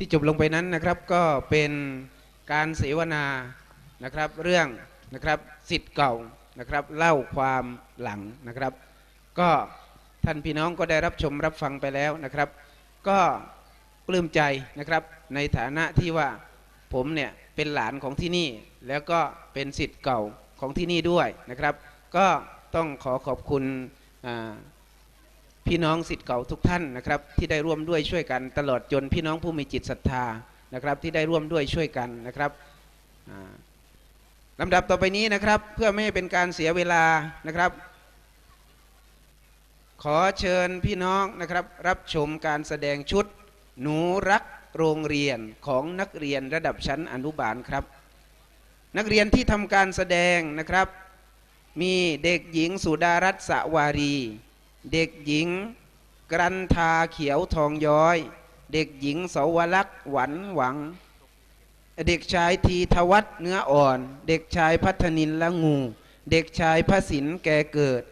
ที่จบลงไปนั้นนะครับก็เป็นการเสวนานะครับเรื่องนะครับสิทธิ์เก่านะครับเล่าความหลังนะครับ ก็ท่านพี่น้องก็ได้รับชมรับฟังไปแล้วนะครับ ก็ปลื้มใจนะครับในฐานะที่ว่าผมเนี่ยเป็นหลานของที่นี่ แล้วก็เป็นสิทธิ์เก่าของที่นี่ด้วยนะครับ ก็ต้องขอขอบคุณอ่า พี่น้องสิทธิ์เก่าทุกท่านนะครับที่ได้ร่วมด้วยช่วยกันตลอดจนพี่น้องผู้มีจิตศรัทธานะครับที่ได้ร่วมด้วยช่วยกันนะครับอ่าลำดับต่อไปนี้นะครับเพื่อไม่ให้เป็นการเสียเวลานะครับ ขอเชิญพี่น้องนะครับรับชมการแสดงชุด หนูรักโรงเรียนของนักเรียนระดับชั้นอนุบาลครับ นักเรียนที่ทำการแสดงนะครับ มีเด็กหญิงสุดารัตน์สวารี เด็กหญิง กรันทาเขียวทองย้อย เด็กหญิงเสาวลักษ์หวันหวัง เด็กชายทีทวัฒน์เนื้ออ่อน เด็กชายพัฒนินละงู เด็กชายพระสินแกเกิด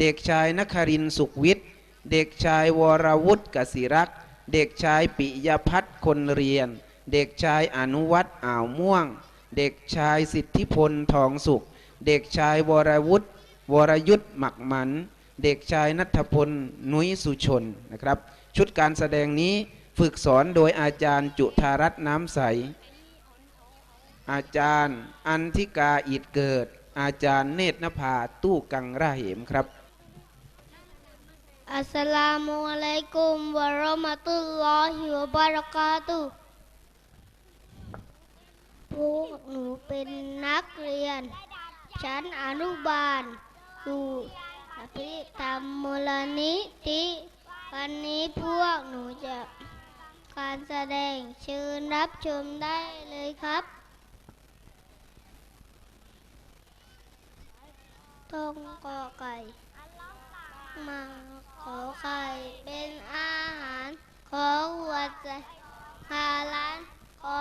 เด็กชายนครินสุขวิทย์ เด็กชายวรวุฒิกสิรักษ์เด็กชายปิยพัฒน์คนเรียน เด็กชายอนุวัฒน์อ่าวม่วง เด็กชายสิทธิพลทองสุข เด็กชายวรวุฒิวรยุทธ์หมักหมัน เด็กชายนัทพลนุ้ยสุชนนะครับ ชุดการแสดงนี้ฝึกสอนโดยอาจารย์จุธารัตน์น้ำใส อาจารย์อันทิกาอิดเกิด อาจารย์เนตรนภาตู้กังราเหมครับ อัสสลามุอะลัยกุมวะราะมะตุลลอฮิวะบะเรากาตุพวกหนูเป็นนักเรียน ชั้นอนุบาลอยู่ อภิธรรมมูลนิธิวันนี้พวกหนูจะการแสดงเชิญรับชมได้เลยครับต้องกอไก่ มาขอไข่เป็นอาหาร ขอหัวใจหาล้านขอ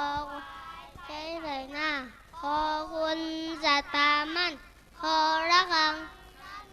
ใช้ใส่หน้า ขอคุณจะตามันขอ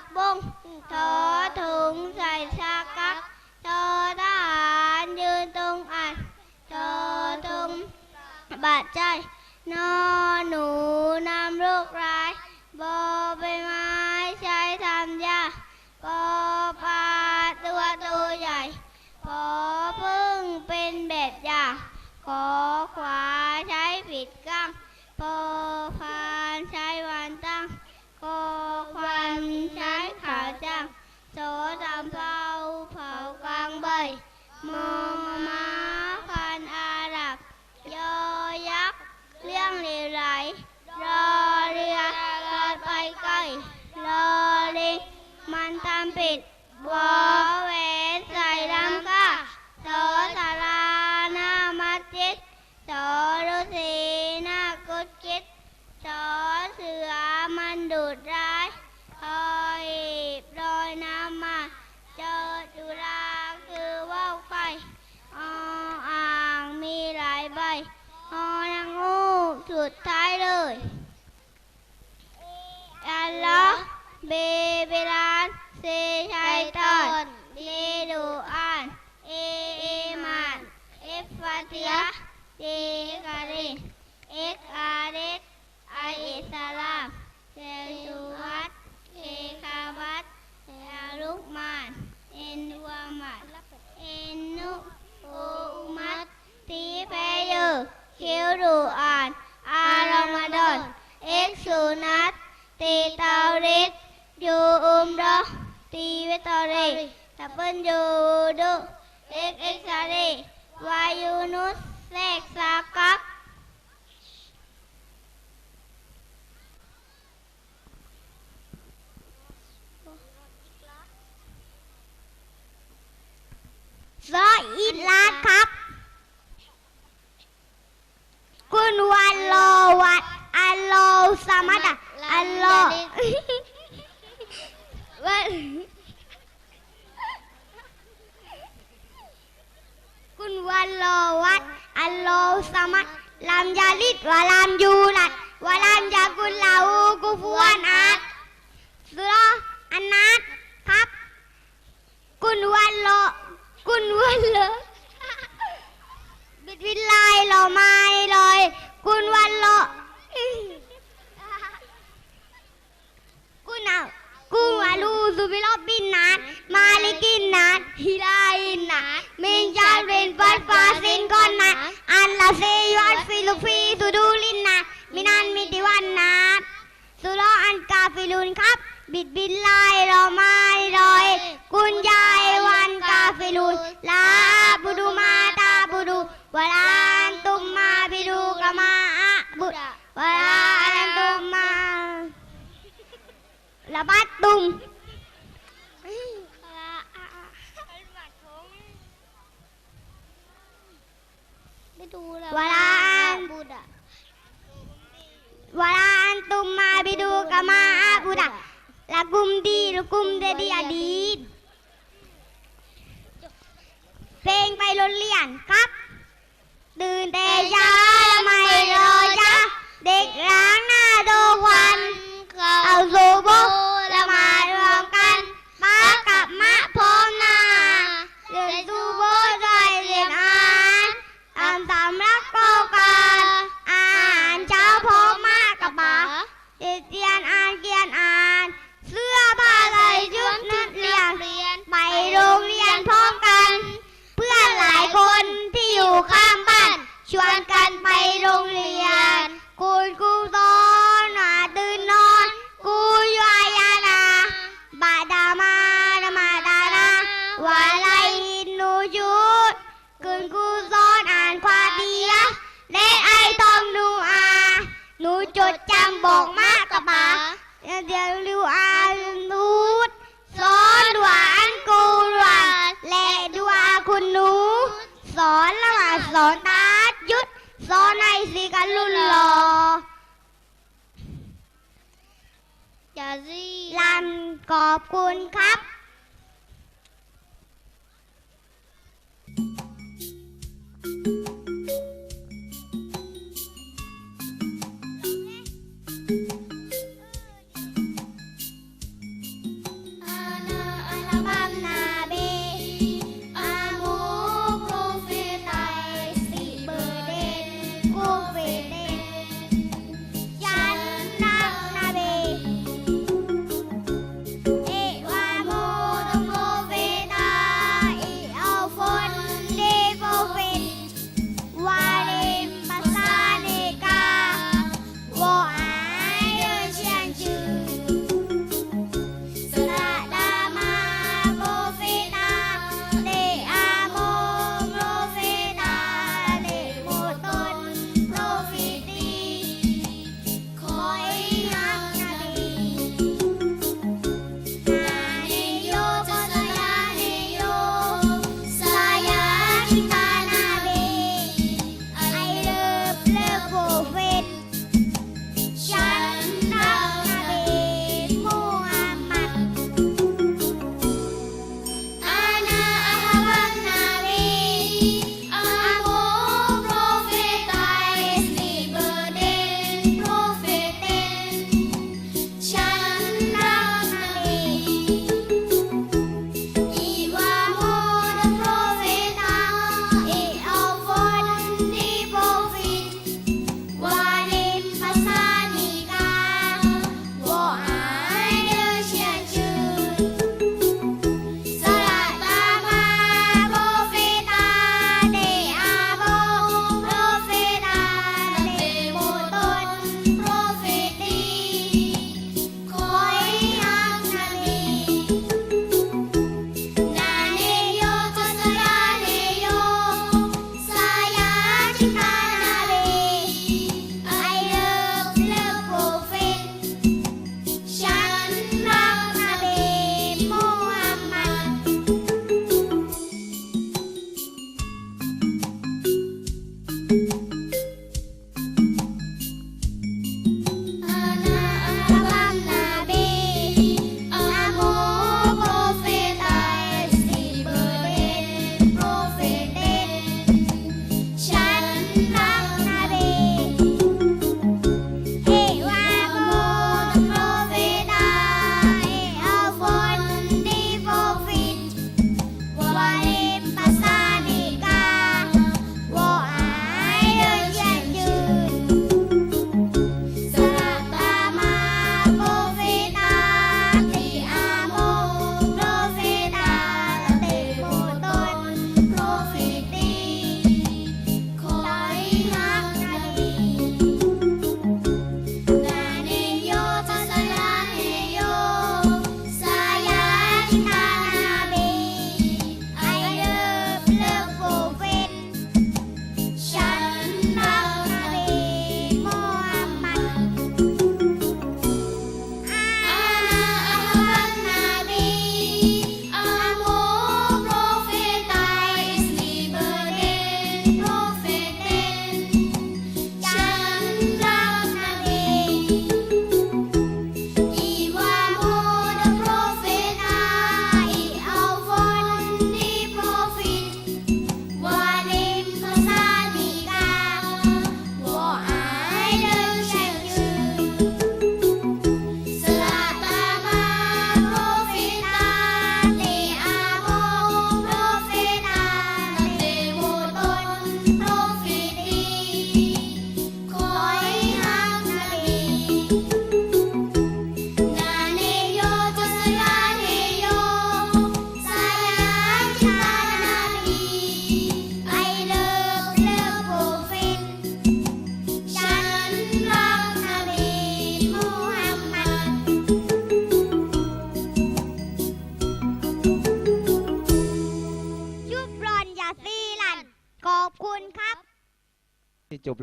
กินผักบุ้งทอถุงใส่ชากักทอทหารยืนตรงอัดทอถุงบาดใจ นอหนูนำลูกร้ายบอใบไม้ใช้ทำยาปอปลาตัวตัวใหญ่ ขอพึ่งเป็นเบ็ดยาขอขวาใช้ผิดกั้งปอพา เวนใส่ลำก้าโสสาราหน้ามัสยิดโสฤาษีหน้ากุดกิดสอเสือมันดุดร้ายคอยรอยน้ำมาเจอจุฬาคือว่าวไฟออ่างมีหลายใบออนางงูสุดท้ายเลยอัลลอฮ์เบเบลานเซชัย เจกาเรนเอ็กอาเรสไออิสลามเซสุวัตเคคาวัตเอลุกมานเอ็นวามัดเอ็นนุโออุมัตตีเพเยอร์คิวดูอ่านอารอมาดอนเอ็กซูนัตตีเตาริดยูอุมดอตีเวตอรีตับเปิลยูดูเอ็กเอ็กซารีวายูนุส เสกสากับ ซออิดลาดครับ คุณวันโลวัดอัลโลสามัตอะอัลโลวันคุณวันโลวัดอัลโล สามัตลามยาลิดวะลามยูนัดวะลามยากุลลาอูกุฟวนอาดสุรอันนัดครับคุณวันโลคุณวันโลบิดวินไลายเรามาเลยคุณวันโลคุณเอา กูอาลูซูบิโลบินนัดมาลิกินนัดฮิลาอินนัดมิงจาเรนปัดฟาสินก่อนนัดอันลาเซยัดฟิลุฟีสุดูลินนัดมินันมิติวันนัดสุรออันกาฟิลุนครับ บิดบินไล่เราไม่ลอยคุณยายวันกาฟิลุนลาบุดูมาตาบุดูวลานตุมมาบิดูกมาอะบุดวลา ระบาตุ่มไม่ดูแล้ววลานบูดาะวลาอันตุมมาไปดูกามาอาบูดาละกุมดีละกุมเดดีอดีตเพลงไปโรนเลียนครับ ตื่นเต่เา โรงเรียน คุณครูสอนหนาตื่นนอนกูยายานาบาดามาดามาดานาวาไลนูชุดคุณครูสอนอ่านความดีละและไอต้องดูอาหนูจดจำบอกมากกับป๋าเดี๋ยวริวอานูดสอนดวอันกูรวานและดวคุณหนู สอนละมาสอนตายุดสอนให้สิกันรุ่น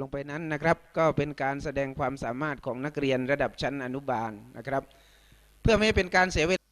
งไปนั้นนะครับ ก็เป็นการแสดงความสามารถของนักเรียนระดับชั้นอนุบาลนะครับ เพื่อไม่ให้เป็นการเสียเวลา